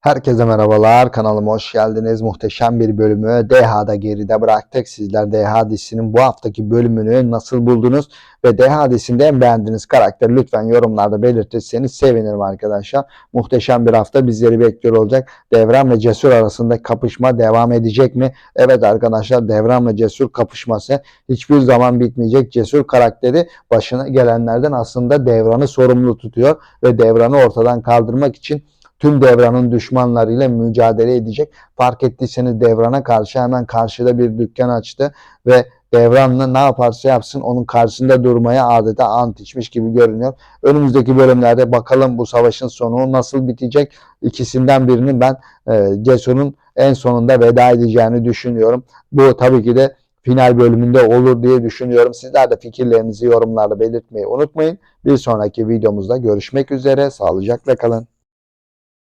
Herkese merhabalar. Kanalıma hoş geldiniz. Muhteşem bir bölümü DH'da geride bıraktık. Sizler DH dizisinin bu haftaki bölümünü nasıl buldunuz? Ve DH dizisinde en beğendiğiniz karakteri lütfen yorumlarda belirtirseniz sevinirim arkadaşlar. Muhteşem bir hafta bizleri bekliyor olacak. Devran ve Cesur arasında kapışma devam edecek mi? Evet arkadaşlar Devran ve Cesur kapışması hiçbir zaman bitmeyecek. Cesur karakteri başına gelenlerden aslında Devran'ı sorumlu tutuyor ve Devran'ı ortadan kaldırmak için tüm devranın düşmanlarıyla mücadele edecek. Fark ettiyseniz devrana karşı hemen karşıda bir dükkan açtı ve devranla ne yaparsa yapsın onun karşısında durmaya adeta ant içmiş gibi görünüyor. Önümüzdeki bölümlerde bakalım bu savaşın sonu nasıl bitecek. İkisinden birinin ben e, Cesur'un en sonunda veda edeceğini düşünüyorum. Bu tabii ki de final bölümünde olur diye düşünüyorum. Sizler de fikirlerinizi yorumlarda belirtmeyi unutmayın. Bir sonraki videomuzda görüşmek üzere. Sağlıcakla kalın.